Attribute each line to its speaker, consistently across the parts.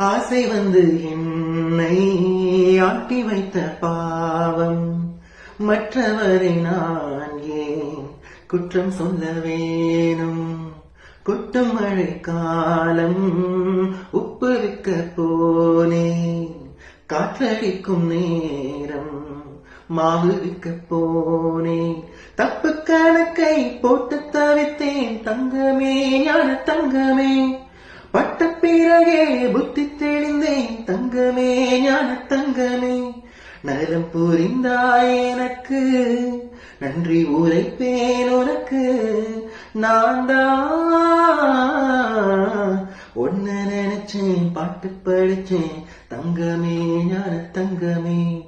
Speaker 1: ஆசை வந்து என்னை ஆட்டி வைத்த பாவம். மற்றவரை நான் ஏன் குற்றம் சொல்ல வேணும்? கொட்டும் மழை காலம் உப்பு விற்க காற்றடிக்கும் நேரம் மாவு விற்க போனேன். தப்பு கணக்கை போட்டு பிறகே புத்தி தெளிந்தேன். தங்கமே ஞான தங்கமே நலம் புரிந்தாய் எனக்கு. நன்றி உரைப்பேன் உனக்கு. நான் தான் ஒன்ன நினைச்சேன் பாட்டு படிச்சேன். தங்கமே ஞான தங்கமே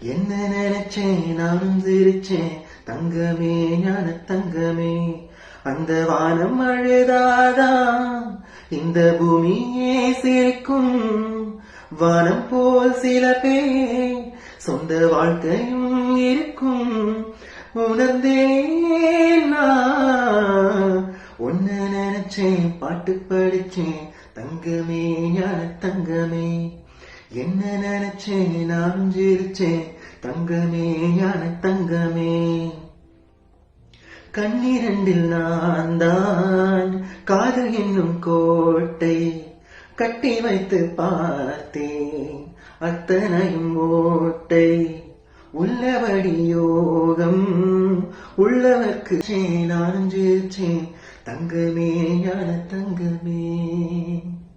Speaker 1: என்ன நினைச்சேன்? நானும் சிரிச்சேன். தங்கமே ஞான தங்கமே அந்த வானம் அழுதாதான் இந்த பூமியே சிரிக்கும் வானம் போல் சில பேர் சொந்த வாழ்க்கையும் இருக்கும். உணர்ந்தேன் ஒன்னு நினைச்சேன் பாட்டு படிச்சேன். தங்கமே ஞான தங்கமே. என்ன நினைச்சேன் நான் சிரிச்சேன் தங்கமே ஞான தங்கமே. கண்ணிரண்டில் நான் தான் காதல் என்னும் கோட்டை கட்டி வைத்து பார்த்தேன். அத்தனையும் ஓட்டை உள்ளபடி யோகம். உள்ளவர்க்கு நான் ஜெயிச்சேன் தங்கமே ஞான தங்கமே.